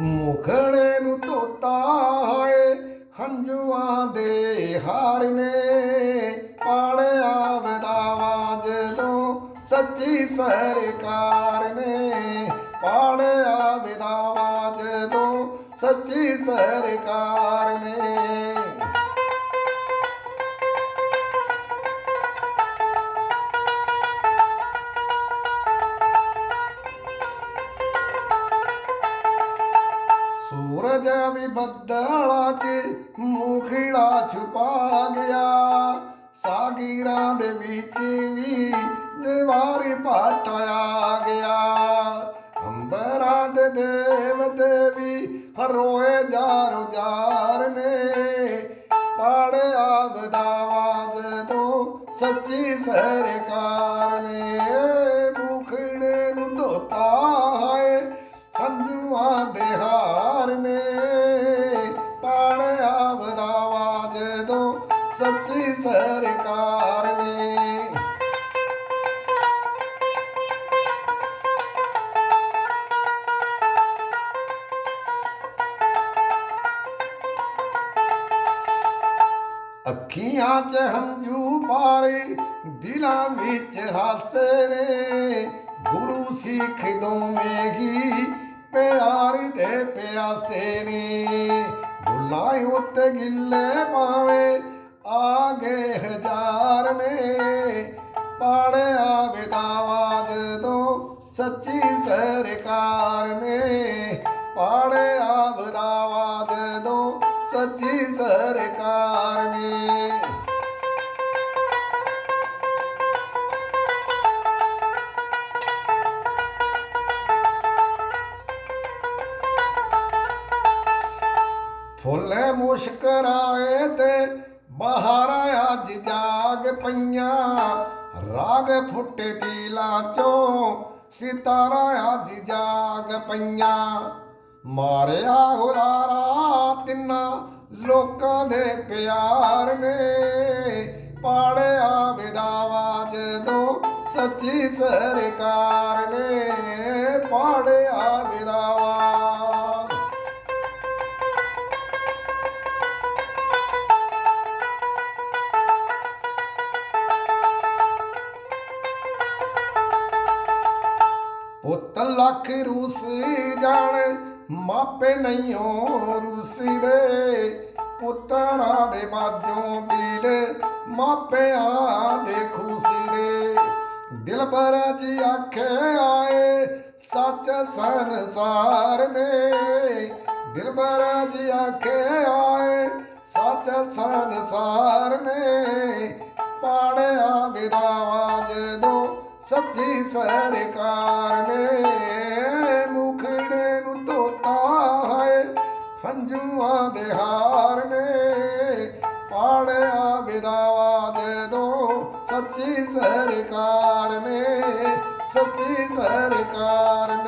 ਮੁਖੜੇ ਨੂੰ ਧੋਤਾ ਹੈ ਹੰਝੂਆਂ ਦੇ ਹਾਰ ਨੇ। ਪਾੜਿਆ ਵਿਦਾਵਾ ਜਦੋਂ ਸੱਚੀ ਸਰਕਾਰ ਨੇ। ਪਾੜਿਆ ਵਿਦਾਵਾ ਜਦੋਂ ਸੱਚੀ ਸਰਕਾਰ ਨੇ। ਸੂਰਜ ਵੀ ਬੱਦਲਾਂ 'ਚ ਮੁਖੜਾ ਛੁਪਾ ਗਿਆ। ਸਾਗੀਰਾਂ ਦੇ ਵਿੱਚ ਵੀ ਜਵਾਰੀ ਭਾਟ ਆ ਗਿਆ। ਅੰਬਰਾਂ ਦੇ ਦੇਵ ਦੇਵੀ ਹਰੋਏ ਜਾਰੋ ਜਾਰ ਨੇ। ਪਾੜਿਆ ਆਵਾਜ਼ ਜਦੋਂ ਸੱਚੀ ਸਰਕਾਰ ਸੱਚੀ ਸਰਕਾਰ ਨੇ। ਅੱਖੀਆਂ 'ਚ ਹੰਝੂ ਪਾਰੇ ਦਿਲਾਂ ਵਿੱਚ ਹਾਸੇ ਨੇ। ਗੁਰੂ ਸਿੱਖ ਦੋਵੇਂ ਹੀ ਪਿਆਰ ਦੇ ਪਿਆਸੇ ਨੇ। ਬੁੱਲਾਂ ਉੱਤੇ ਗਿੱਲੇ ਪਾਵੇ ਆਗੇ ਹਜ਼ਾਰ ਨੇ ਪਾੜਿਆ ਵਿਦਾਵਾ ਜਦੋਂ ਸੱਚੀ ਸਰਕਾਰ ਨੇ ਪਾੜਿਆ ਵਿਦਾਵਾ ਜਦੋਂ ਸੱਚੀ ਸਰਕਾਰ ਨੇ। ਫੁੱਲੇ ਮੁਸ਼ਕਰਾਏ ਤੇ ਬਾਹਰ ਅੱਜ ਜਾਗ ਪਈਆਂ। ਰਾਗ ਫੁੱਟੇ ਤੀਲਾ ਚੋਂ ਸਿਤਾਰਾ ਅੱਜ ਜਾਗ ਪਈਆਂ। ਮਾਰਿਆ ਹੁਲਾਰਾ ਤਿੰਨਾ ਲੋਕਾਂ ਦੇ ਪਿਆਰ ਨੇ। ਪਾੜਿਆ ਵਿਦਾਵਾ ਜਦੋਂ ਸੱਚੀ ਸਰਕਾਰ ਪੁੱਤ ਲੱਖ ਰੂਸ ਜਾਣ, ਮਾਪੇ ਨਹੀਂ ਨਹੀਂਓ ਰੂਸੀ ਦੇ। ਪੁੱਤਰਾਂ ਦੇ ਬਾਝੋਂ ਦਿਲ, ਮਾਪਿਆਂ ਦੇ ਖੁਸ਼ੀ ਦੇ। ਦਿਲ ਪਰ ਜੀ ਆਖੇ ਆਏ, ਸੱਚ ਸੰਸਾਰ ਨੇ। ਦਿਲ ਪਰ ਜੀ ਆਖੇ ਆਏ, ਸੱਚ ਸੰਸਾਰ ਨੇ। ਪਾੜਿਆ ਵਿਦਾਵਾ ਜਦੋਂ ਸੱਚੀ ਸਰਕਾਰ ਫੰਜੂਆਂ ਦੇ ਹਾਰ ਨੇ। ਪਾੜਿਆ ਵਿਦਾਵਾ ਦੇ ਦੋ ਸੱਚੀ ਸਰਕਾਰ ਨੇ। ਸੱਚੀ ਸਰਕਾਰ ਨੇ